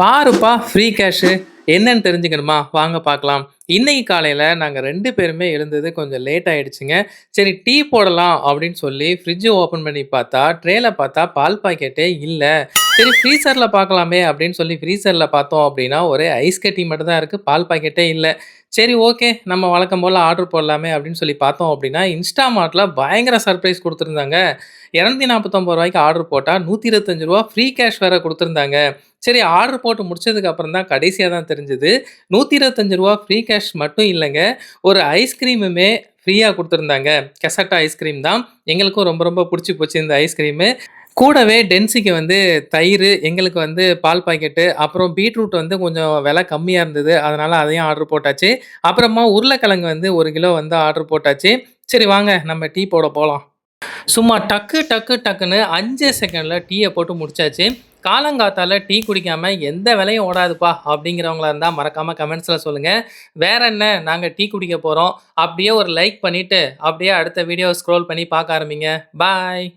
பாருப்பா free cash என்னன்னு தெரிஞ்சுக்கணுமா? வாங்க பார்க்கலாம். இன்னைக்கு காலையில் நாங்கள் ரெண்டு பேருமே எழுந்தது கொஞ்சம் லேட் ஆயிடுச்சுங்க. சரி டீ போடலாம் அப்படின்னு சொல்லி ஃப்ரிட்ஜு ஓப்பன் பண்ணி பார்த்தா ட்ரேல பார்த்தா பால் பாக்கெட்டே இல்லை. சரி ஃப்ரீசரில் பார்க்கலாமே அப்படின்னு சொல்லி ஃப்ரீசரில் பார்த்தோம் அப்படின்னா ஒரே ஐஸ் கட்டி மட்டும் தான் இருக்குது பால் பாக்கெட்டே இல்லை. சரி ஓகே நம்ம வழக்கம் போல் ஆர்டர் போடலாமே அப்படின்னு சொல்லி பார்த்தோம் அப்படின்னா இன்ஸ்டாமார்ட்டில் பயங்கர சர்ப்ரைஸ் கொடுத்துருந்தாங்க. இரநூத்தி நாற்பத்தொம்பது ரூபாய்க்கு ஆர்டர் போட்டால் நூற்றி இருபத்தஞ்சு ரூபா ஃப்ரீ கேஷ் வேறு கொடுத்துருந்தாங்க. சரி ஆர்டர் போட்டு முடிச்சதுக்கு அப்புறம் தான் கடைசியாக தான் தெரிஞ்சது. நூற்றி இருபத்தஞ்சு ரூபா ஃப்ரீ கேஷ் மட்டும் இல்லைங்க ஒரு ஐஸ்கிரீமுமே ஃப்ரீயாக கொடுத்துருந்தாங்க. கெசட்டா ஐஸ்கிரீம் தான். எங்களுக்கும் ரொம்ப ரொம்ப பிடிச்சி போச்சு இந்த ஐஸ்கிரீமு கூடவே டென்சிக்கு வந்து தயிர் எங்களுக்கு வந்து பால் பாக்கெட்டு அப்புறம் பீட்ரூட் வந்து கொஞ்சம் விலை கம்மியாக இருந்தது. அதனால் அதையும் ஆர்டர் போட்டாச்சு. அப்புறமா உருளைக்கிழங்கு வந்து ஒரு கிலோ வந்து ஆர்டர் போட்டாச்சு. சரி வாங்க நம்ம டீ போட போகலாம் சும்மா டக்கு டக்கு டக்குன்னு அஞ்சு செகண்டில் டீயை போட்டு முடிச்சாச்சு. காலங்காத்தால் டீ குடிக்காமல் எந்த வேலையும் ஓடாதுப்பா அப்படிங்கிறவங்களா இருந்தால் மறக்காமல் கமெண்ட்ஸில் சொல்லுங்கள் வேற என்ன நாங்கள் டீ குடிக்க போகிறோம் அப்படியே ஒரு லைக் பண்ணிவிட்டு அப்படியே அடுத்த வீடியோ ஸ்க்ரோல் பண்ணி பார்க்க ஆரம்பிங்க. பாய்